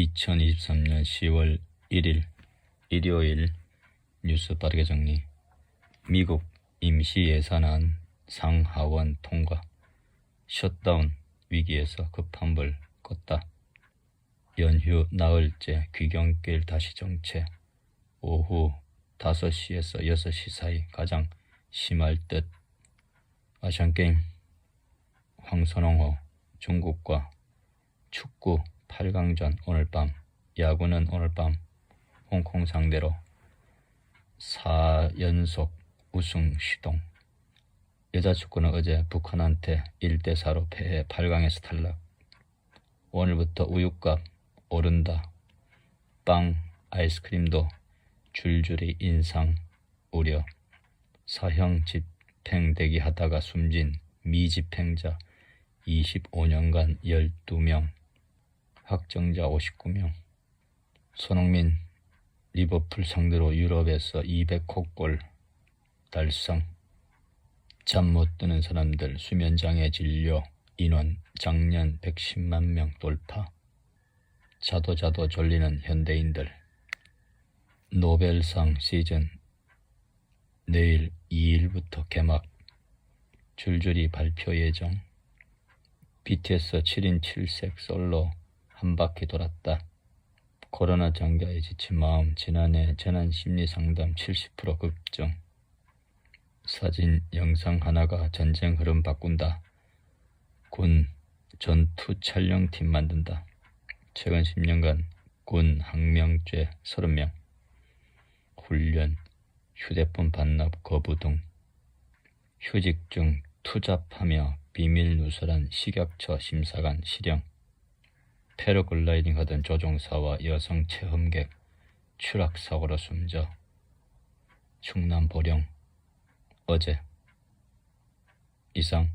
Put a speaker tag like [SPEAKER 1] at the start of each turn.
[SPEAKER 1] 2023년 10월 1일 일요일 뉴스 빠르게 정리. 미국 임시 예산안 상하원 통과. 셧다운 위기에서 급한 불 껐다. 연휴 나흘째 귀경길 다시 정체. 오후 5시에서 6시 사이 가장 심할 듯. 아시안게임 황선홍호 중국과 축구 8강전 오늘 밤, 야구는 오늘 밤 홍콩 상대로 4연속 우승 시동. 여자 축구는 어제 북한한테 1대4로 패해 8강에서 탈락. 오늘부터 우유값 오른다. 빵, 아이스크림도 줄줄이 인상 우려. 사형 집행 대기 하다가 숨진 미집행자 25년간 12명. 확정자 59명. 손흥민 리버풀 상대로 유럽에서 200호 골 달성. 잠 못 드는 사람들 수면장애 진료 인원 작년 110만 명 돌파. 자도 자도 졸리는 현대인들. 노벨상 시즌 내일 2일부터 개막. 줄줄이 발표 예정. BTS 7인 7색 솔로 한 바퀴 돌았다. 코로나 장기에 지친 마음 지난해 재난 심리 상담 70% 급증. 사진 영상 하나가 전쟁 흐름 바꾼다. 군 전투 촬영팀 만든다. 최근 10년간 군 항명죄 30명. 훈련, 휴대폰 반납 거부 등 휴직 중 투잡하며 비밀 누설한 식약처 심사관 실형. 패러글라이딩 하던 조종사와 여성 체험객 추락 사고로 숨져 충남 보령 어제 이상